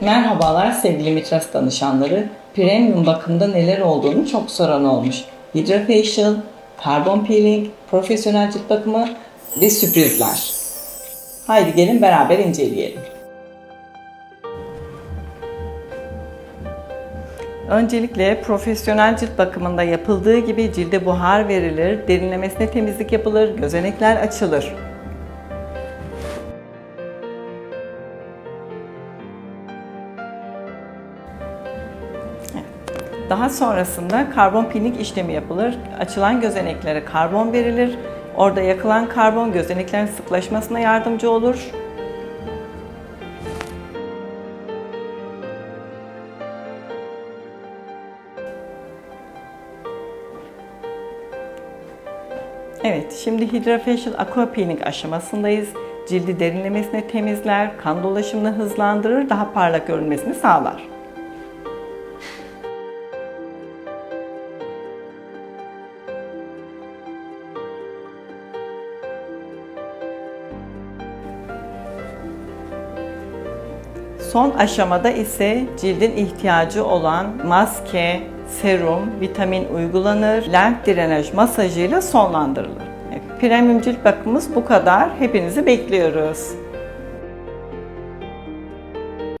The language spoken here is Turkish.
Merhabalar sevgili Mitras danışanları. Premium bakımda neler olduğunu çok soran olmuş. Hydrofacial, carbon peeling, profesyonel cilt bakımı ve sürprizler. Haydi gelin beraber inceleyelim. Öncelikle profesyonel cilt bakımında yapıldığı gibi cilde buhar verilir, derinlemesine temizlik yapılır, gözenekler açılır. Daha sonrasında karbon peeling işlemi yapılır. Açılan gözeneklere karbon verilir. Orada yakılan karbon gözeneklerin sıklaşmasına yardımcı olur. Evet, şimdi Hydrofacial Aqua Peeling aşamasındayız. Cildi derinlemesine temizler, kan dolaşımını hızlandırır, daha parlak görünmesini sağlar. Son aşamada ise cildin ihtiyacı olan maske, serum, vitamin uygulanır, lenf drenaj masajıyla sonlandırılır. Premium cilt bakımımız bu kadar. Hepinizi bekliyoruz.